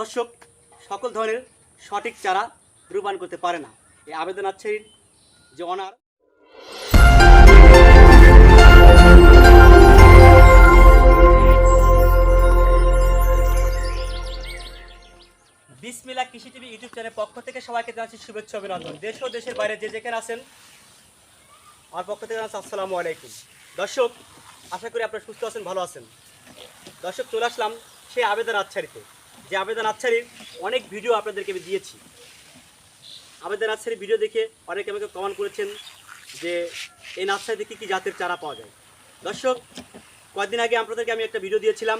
দর্শক, সকল ধরনের সঠিক চারা রূপায়ণ করতে পারে না। এই আবেদন আছে যে অনার বিসমিল্লা কৃষি টিভি ইউটিউব চ্যানেল পক্ষ থেকে সবাইকে জানাচ্ছি শুভেচ্ছা অভিনন্দন। দেশ ও দেশের বাইরে যে যেখানে আছেন, আমার পক্ষ থেকে জানাচ্ছি আসসালামু আলাইকুম। দর্শক, আশা করি আপনারা সুস্থ আছেন, ভালো আছেন। দর্শক, চলে আসলাম সেই আবেদন আচ্ছারিতে যে আবেদন আচ্ছারির অনেক ভিডিও আপনাদেরকে আমি দিয়েছি। আবেদন আচ্ছারির ভিডিও দেখে অনেকে আমাকে কমেন্ট করেছেন যে এই নার্সারি থেকে কী জাতের চারা পাওয়া যায়। দর্শক, কয়েকদিন আগে আপনাদেরকে আমি একটা ভিডিও দিয়েছিলাম,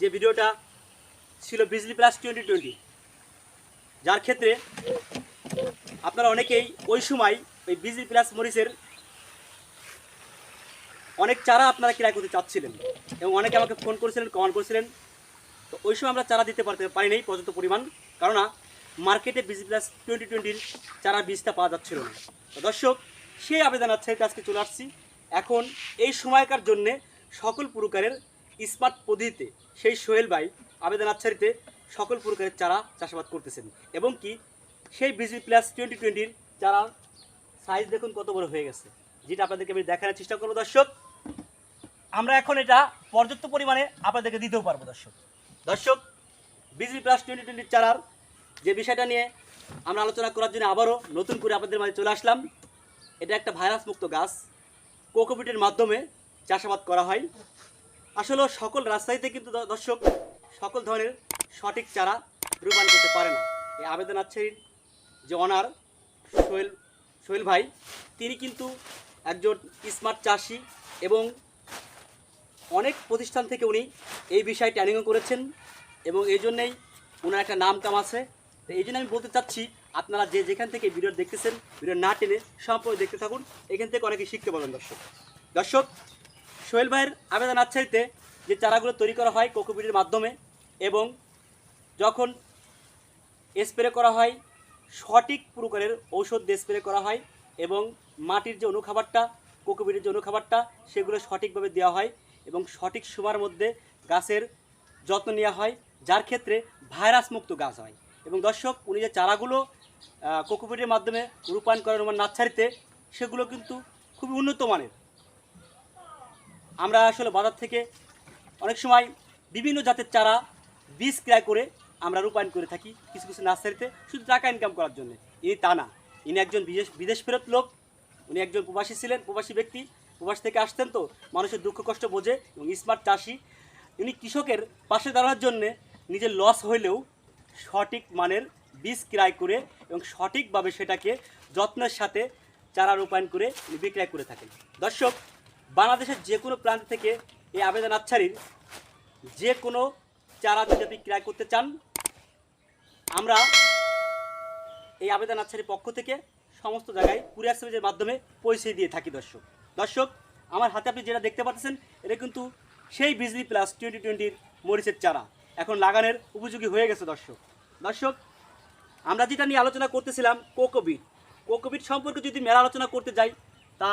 যে ভিডিওটা ছিল বিজলি প্লাস টোয়েন্টি টোয়েন্টি যার ক্ষেত্রে আপনারা অনেকেই ওই সময় ওই বিজলি প্লাস মরিচের অনেক চারা আপনারা ক্রয় করতে চাচ্ছিলেন এবং অনেকে আমাকে ফোন করেছিলেন কমেন্ট করেছিলেন। তো ওই সময় আমরা চারা দিতে পারতে পারি নাই পর্যাপ্ত পরিমাণ। কেননা মার্কেটে বিজি প্লাস টোয়েন্টি টোয়েন্টির চারা বীজটা পাওয়া যাচ্ছিল না। তো দর্শক, সেই আবেদন আছে আজকে চলে আসছি। এখন এই সময়কার জন্যে সকল প্রকারের স্মার্ট পদ্ধতিতে সেই সোহেল ভাই আবেদন আচ্ছারিতে সকল প্রকারের চারা চাষাবাদ করতেছেন। এবং কি, সেই বিজি প্লাস টোয়েন্টি টোয়েন্টির চারা সাইজ দেখুন কত বড় হয়ে গেছে, যেটা আপনাদেরকে আমি দেখানোর চেষ্টা করব। দর্শক, আমরা এখন এটা পর্যাপ্ত পরিমাণে আপনাদেরকে দিতেও পারব, দর্শক। দর্শক বিজি প্লাস টোয়েন্টি টোয়েন্টির চারার যে বিষয়টা নিয়ে আমরা আলোচনা করার জন্য আবারও নতুন করে আপনাদের মাঝে চলে আসলাম, এটা একটা ভাইরাস মুক্ত গাছ। কোকোপিটের মাধ্যমে চাষাবাদ করা হয়। আসলে সকল রাস্তাইতে কিন্তু দর্শক, সকল ধরনের সঠিক চারা রূপায়ণ করতে পারে না। এই আবেদন আছে যে অনার সোহেল সোহেল ভাই, তিনি কিন্তু একজন স্মার্ট চাষি এবং অনেক প্রতিষ্ঠান থেকে উনি এই বিষয়ে ট্রেনিংও করেছেন এবং এই জন্যেই ওনার একটা নাম কাম আছে। তো এই জন্য আমি বলতে চাচ্ছি, আপনারা যে যেখান থেকে ভিডিও দেখতেছেন ভিডিও না টেনে সম্পূর্ণ দেখতে থাকুন। এখান থেকে অনেকে শিখতে পারবেন, দর্শক। দর্শক, সোহেল ভাইয়ের আবেদন আচ্ছাইতে যে চারাগুলো তৈরি করা হয় কোকোপিটের মাধ্যমে এবং যখন স্প্রে করা হয়, সঠিক প্রকারের ঔষধ দিয়ে স্প্রে করা হয় এবং মাটির যে অনুখাবারটা কোকোপিটের যে অনুখাবারটা, সেগুলো সঠিকভাবে দেওয়া হয়। এবং সঠিক সময়ের মধ্যে গাছের যত্ন নেওয়া হয়, যার ক্ষেত্রে ভাইরাস মুক্ত গাছ হয়। এবং দর্শক, উনি যে চারাগুলো কোকোপিটের মাধ্যমে রূপায়ণ করেন আমার নার্সারিতে সেগুলো কিন্তু খুবই উন্নত মানের। আমরা আসলে বাজার থেকে অনেক সময় বিভিন্ন জাতের চারা বীজ ক্রয় করে আমরা রূপায়ণ করে থাকি কিছু কিছু নার্সারিতে, শুধু টাকা ইনকাম করার জন্য। ইনি তা না। ইনি একজন বিদেশ বিদেশ ফেরত লোক। উনি একজন প্রবাসী ছিলেন, প্রবাসী ব্যক্তি। প্রবাস থেকে আসতেন তো, মানুষের দুঃখ কষ্ট বোঝে এবং স্মার্ট চাষি। উনি কৃষকের পাশে দাঁড়ানোর জন্যে নিজের লস হইলেও সঠিক মানের বীজ ক্রয় করে এবং সঠিকভাবে সেটাকে যত্নের সাথে চারা রূপায়ণ করে বিক্রয় করে থাকেন। দর্শক, বাংলাদেশের যে কোনো প্রান্ত থেকে এই আবেদন আচ্ছারির যে কোনো চারা যদি আপনি ক্রয় করতে চান, আমরা এই আবেদন আচ্ছারির পক্ষ থেকে সমস্ত জায়গায় কুরিয়ার সার্ভিসের মাধ্যমে পৌঁছে দিয়ে থাকি দর্শক। দর্শক, আমার হাতে আপনি যেটা দেখতে পাচ্ছেন, এটা কিন্তু সেই বিজলি প্লাস টোয়েন্টি টোয়েন্টির মরিচের চারা। এখন লাগানোর উপযোগী হয়ে গেছে দর্শক। দর্শক, আমরা যেটা নিয়ে আলোচনা করতেছিলাম কোকোবিট কোকোবিট সম্পর্কে যদি মেলা আলোচনা করতে যাই, তা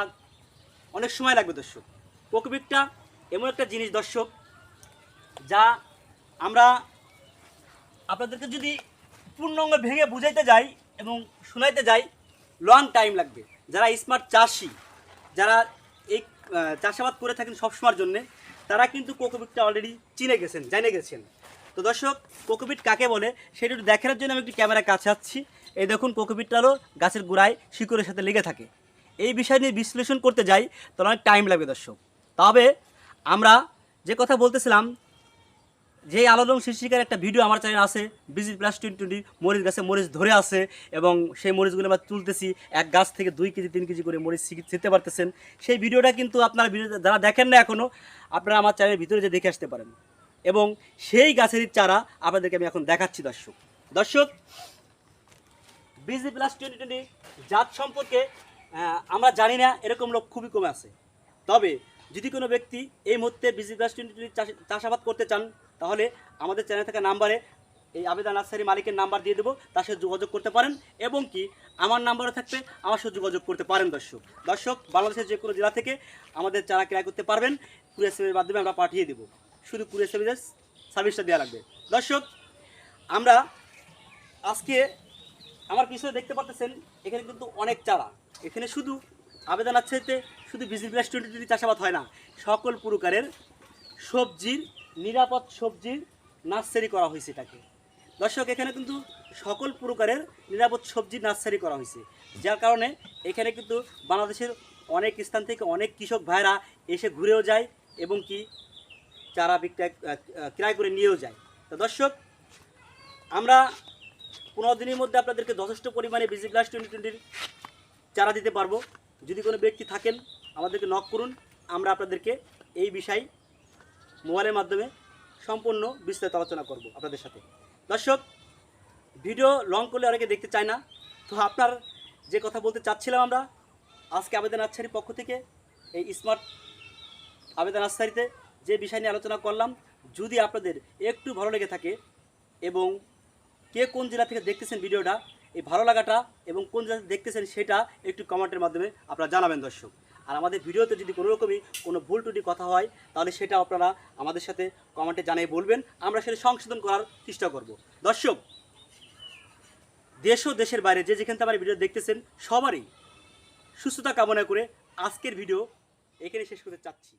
অনেক সময় লাগবে দর্শক। কোকোবিটটা এমন একটা জিনিস দর্শক, যা আমরা আপনাদেরকে যদি পূর্ণাঙ্গ ভেঙে বুঝাইতে যাই এবং শোনাইতে যাই লং টাইম লাগবে। যারা স্মার্ট চাষি যারা এই চাষাবাদ করে থাকেন সবসময়ের জন্যে, তারা কিন্তু কোকোপিটটা অলরেডি চিনে গেছেন, জেনে গেছেন। তো দর্শক কোকোপিট কাকে বলে, সেটা দেখানোর জন্য আমি একটি ক্যামেরা কাছে আসছি। এই দেখুন কোকোপিটটা হলো গাছের গোড়ায় শিকড়ের সাথে লেগে থাকে। এই বিষয় নিয়ে বিশ্লেষণ করতে যাই, তাহলে অনেক টাইম লাগবে দর্শক। তবে আমরা যে কথা বলতেছিলাম যে আলোড়ন শিশিকার একটা ভিডিও আমার চ্যানেল আছে বিজি প্লাস টোয়েন্টি টোয়েন্টি মরিচ গাছে মরিচ ধরে আছে এবং সেই মরিচগুলো আমরা তুলতেছি, এক গাছ থেকে দুই কেজি, তিন কেজি করে মরিচ শিখে- ছিঁড়তে পারতেছেন। সেই ভিডিওটা কিন্তু আপনার ভিডিও যারা দেখেন না এখনও আপনারা আমার চ্যানেলের ভিতরে যে দেখে আসতে পারেন। এবং সেই গাছেরই চারা আপনাদেরকে আমি এখন দেখাচ্ছি, দর্শক। দর্শক বিজি প্লাস টোয়েন্টি টোয়েন্টি জাত সম্পর্কে আমরা জানি না, এরকম লোক খুবই কমে আছে। তবে যদি কোনো ব্যক্তি এই মুহূর্তে বিজি প্লাস টোয়েন্টি টোয়েন্টি চাষাবাদ করতে চান তাহলে আমাদের চ্যানেল থাকা নাম্বারে এই আবেদন নার্সারি মালিকের নাম্বার দিয়ে দেবো, তার সাথে যোগাযোগ করতে পারেন এবং কি আমার নাম্বারও থাকবে, আমার সাথে যোগাযোগ করতে পারেন দর্শক। দর্শক, বাংলাদেশের যে কোনো জেলা থেকে আমাদের চারা ক্রয় করতে পারবেন, কুরিয়ার সার্ভিসের মাধ্যমে আমরা পাঠিয়ে দেবো। শুধু কুরিয়ার সার্ভিসের সার্ভিসটা দেওয়া লাগবে। দর্শক, আমরা আজকে আমার পিছনে দেখতে পাচ্ছেন এখানে কিন্তু অনেক চারা। এখানে শুধু আবেদন আছে শুধু বিজনেস টোয়েন্টি চাষাবাদ হয় না, সকল প্রকারের সবজির নিরাপদ সবজির নার্সারি করা হয়েছে এটাকে। দর্শক, এখানে কিন্তু সকল প্রকারের নিরাপদ সবজির নার্সারি করা হয়েছে। যার কারণে এখানে কিন্তু বাংলাদেশের অনেক স্থান থেকে অনেক কৃষক ভাইরা এসে ঘুরেও যায় এবং কি চারা বিক্রয় ক্রয় করে নিয়েও যায়। তো দর্শক, আমরা পনেরো দিনের মধ্যে আপনাদেরকে যথেষ্ট পরিমাণে বিজি প্লাস টোয়েন্টি টোয়েন্টির চারা দিতে পারব। যদি কোনো ব্যক্তি থাকেন, আমাদেরকে নক করুন। আমরা আপনাদেরকে এই বিষয় মোবাইলের মাধ্যমে সম্পূর্ণ বিস্তারিত আলোচনা করব আপনাদের সাথে। দর্শক, ভিডিও লং করলে অনেকে দেখতে চায় না। তো আপনার যে কথা বলতে চাচ্ছিলাম আমরা, আজকে আবেদন আচ্ছারির পক্ষ থেকে, এই স্মার্ট আবেদন আচ্ছারিতে যে বিষয় নিয়ে আলোচনা করলাম, যদি আপনাদের একটু ভালো লেগে থাকে এবং কে কোন জেলা থেকে দেখতেছেন ভিডিওটা, এই ভালো লাগাটা এবং কোন জেলা দেখতেছেন সেটা একটু কমেন্টের মাধ্যমে আপনারা জানাবেন দর্শক। আর আমাদের ভিডিওতে যদি কোনো রকমই কোনো ভুল টুটি কথা হয়, তাহলে সেটা আপনারা আমাদের সাথে কমেন্টে জানিয়ে বলবেন। আমরা সেটা সংশোধন করার চেষ্টা করব। দর্শক, দেশ ও দেশের বাইরে যে যেখান থেকে আমার ভিডিও দেখতেছেন, সবারই সুস্থতা কামনা করে আজকের ভিডিও এখানে শেষ করতে চাচ্ছি।